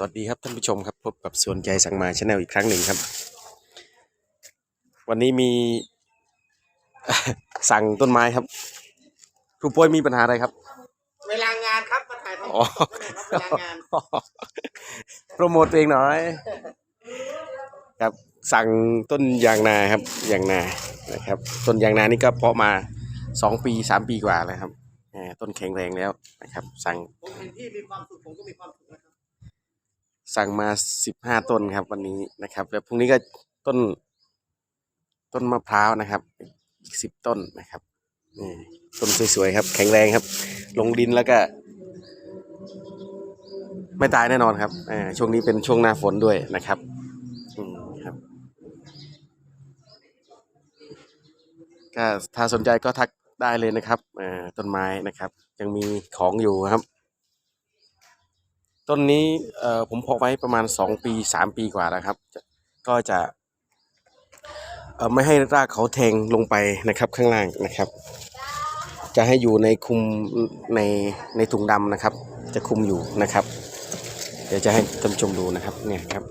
สวัสดีครับท่านผู้ชมครับพบกับสวนใจสังมาชาแนลอีกครั้งหนึ่งครับ วันนี้มีสั่งต้นไม้ครับครูโป้ยมีปัญหาอะไรครับ เวลางานครับมาถ่ายทำอ๋อ เวลางานโปรโมทตัวเองหน่อย ครับสั่งต้นยางนาครับยางนานะครับ ต้นยางนานี่ก็เพาะมาสองปีสามปีกว่าแล้วครับเอ่อต้นแข็งแรงแล้วนะครับ สั่งผมเห็นที่มีความสุขผมก็มีความสุขนะครับ สั่งมาสิบห้าต้นครับ วันนี้นะครับ แล้วพรุ่งนี้ก็ต้น ต้นมะพร้าวนะครับ อีกสิบต้นนะครับนี่ต้นสวยๆครับ แข็งแรงครับ ลงดินแล้วก็ ไม่ตายแน่นอนครับอ่าช่วงนี้เป็นช่วงหน้าฝนด้วยนะครับอืมครับ ก็ถ้าสนใจก็ทักได้เลยนะครับอ่าต้นไม้นะครับ ยังมีของอยู่ครับ ต้นนี้ผมเพาะไว้ประมาณสองปีสามปีกว่าแล้วครับ ก็จะไม่ให้รากเขาแทงลงไปนะครับข้างล่างนะครับ จะให้อยู่ในคุมในในถุงดำนะครับ จะคุมอยู่นะครับ เดี๋ยวจะให้ท่านชมดูนะครับเนี่ยครับ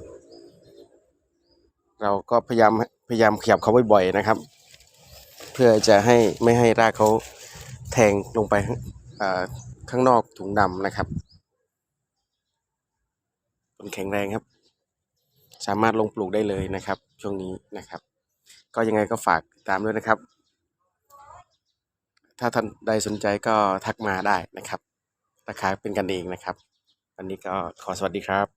เราก็พยายามพยายามขยับเขาบ่อยๆนะครับ เพื่อจะให้ไม่ให้รากเขาแทงลงไปข้างนอกถุงดำนะครับ แข็งแรงครับ สามารถลงปลูกได้เลยนะครับ ช่วงนี้นะครับ ก็ยังไงก็ฝากตามด้วยนะครับ ถ้าท่านใดสนใจก็ทักมาได้นะครับราคาเป็นกันเองนะครับ วันนี้ก็ขอสวัสดีครับ